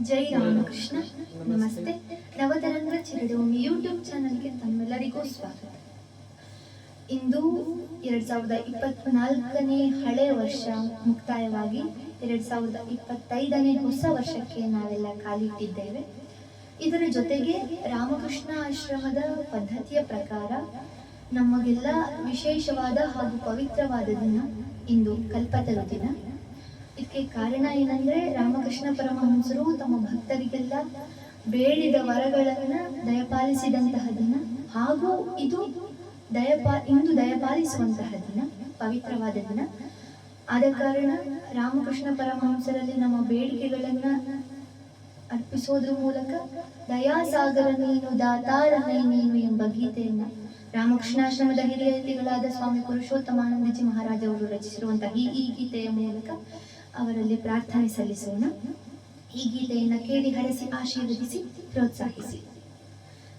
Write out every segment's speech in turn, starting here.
ಜೈ ರಾಮಕೃಷ್ಣ. ನಮಸ್ತೆ. ನವತರಂಗ ಚಿರಡೋಮಿ ಯೂಟ್ಯೂಬ್ ಚಾನಲ್ಗೆ ತಮ್ಮೆಲ್ಲರಿಗೂ ಸ್ವಾಗತ. ಇಂದು ಎರಡ್ ಸಾವಿರದ ಇಪ್ಪತ್ನಾಲ್ಕನೇ ಹಳೆ ವರ್ಷ ಮುಕ್ತಾಯವಾಗಿ ಎರಡ್ ಸಾವಿರದ ಇಪ್ಪತ್ತೈದನೇ ಹೊಸ ವರ್ಷಕ್ಕೆ ನಾವೆಲ್ಲ ಕಾಲಿಟ್ಟಿದ್ದೇವೆ. ಇದರ ಜೊತೆಗೆ ರಾಮಕೃಷ್ಣ ಆಶ್ರಮದ ಪದ್ಧತಿಯ ಪ್ರಕಾರ ನಮಗೆಲ್ಲ ವಿಶೇಷವಾದ ಹಾಗೂ ಪವಿತ್ರವಾದ ದಿನ ಇಂದು ಕಲ್ಪತರು ದಿನ. ಇದಕ್ಕೆ ಕಾರಣ ಏನಂದ್ರೆ ರಾಮಕೃಷ್ಣ ಪರಮಹಂಸರು ತಮ್ಮ ಭಕ್ತರಿಗೆಲ್ಲ ಬೇಡಿದ ವರಗಳನ್ನ ದಯಪಾಲಿಸಿದಂತಹ ದಿನ ಹಾಗೂ ಇದು ದಯಪಾ, ಇಂದು ದಯಪಾಲಿಸುವಂತಹ ದಿನ, ಪವಿತ್ರವಾದ ದಿನ. ಆದ ಕಾರಣ ರಾಮಕೃಷ್ಣ ಪರಮಹಂಸರಲ್ಲಿ ನಮ್ಮ ಬೇಡಿಕೆಗಳನ್ನ ಅರ್ಪಿಸೋದ್ರ ಮೂಲಕ ದಯಾಸಾಗರ ನೀನು, ದಾತಾರನೈ ನೀನು ಎಂಬ ಗೀತೆಯನ್ನ ರಾಮಕೃಷ್ಣಾಶ್ರಮದ ಹಿರಿಯ ಸ್ವಾಮಿ ಪುರುಷೋತ್ತಮಾನಂದಜಿ ಮಹಾರಾಜ ಅವರು ರಚಿಸಿರುವಂತಹ ಈ ಗೀತೆಯ ಮೂಲಕ ಅವರಲ್ಲಿ ಪ್ರಾರ್ಥನೆ ಸಲ್ಲಿಸೋಣ. ಈ ಗೀತೆಯನ್ನು ಕೇಳಿ ಹರಸಿ ಆಶೀರ್ವದಿಸಿ ಪ್ರೋತ್ಸಾಹಿಸಿ.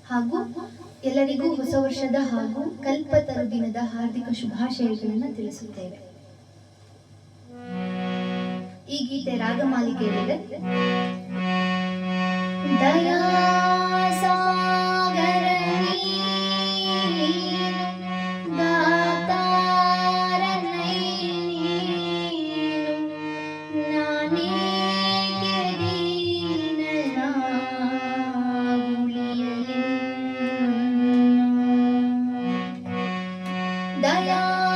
ಹಾಗೂ ಎಲ್ಲರಿಗೂ ಹೊಸ ವರ್ಷದ ಹಾಗೂ ಕಲ್ಪತರು ದಿನದ ಹಾರ್ದಿಕ ಶುಭಾಶಯಗಳನ್ನು ತಿಳಿಸುತ್ತೇವೆ. ಈ ಗೀತೆ ರಾಗಮಾಲಿಕೆಯಲ್ಲಿದೆ. ದಯಾ 加油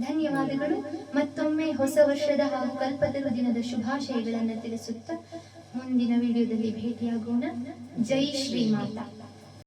ಧನ್ಯವಾದಗಳು. ಮತ್ತೊಮ್ಮೆ ಹೊಸ ವರ್ಷದ ಹಾಗೂ ಕಲ್ಪತರು ದಿನದ ಶುಭಾಶಯಗಳನ್ನು ತಿಳಿಸುತ್ತಾ ಮುಂದಿನ ವಿಡಿಯೋದಲ್ಲಿ ಭೇಟಿಯಾಗೋಣ. ಜೈ ಶ್ರೀ ಮಾತಾ.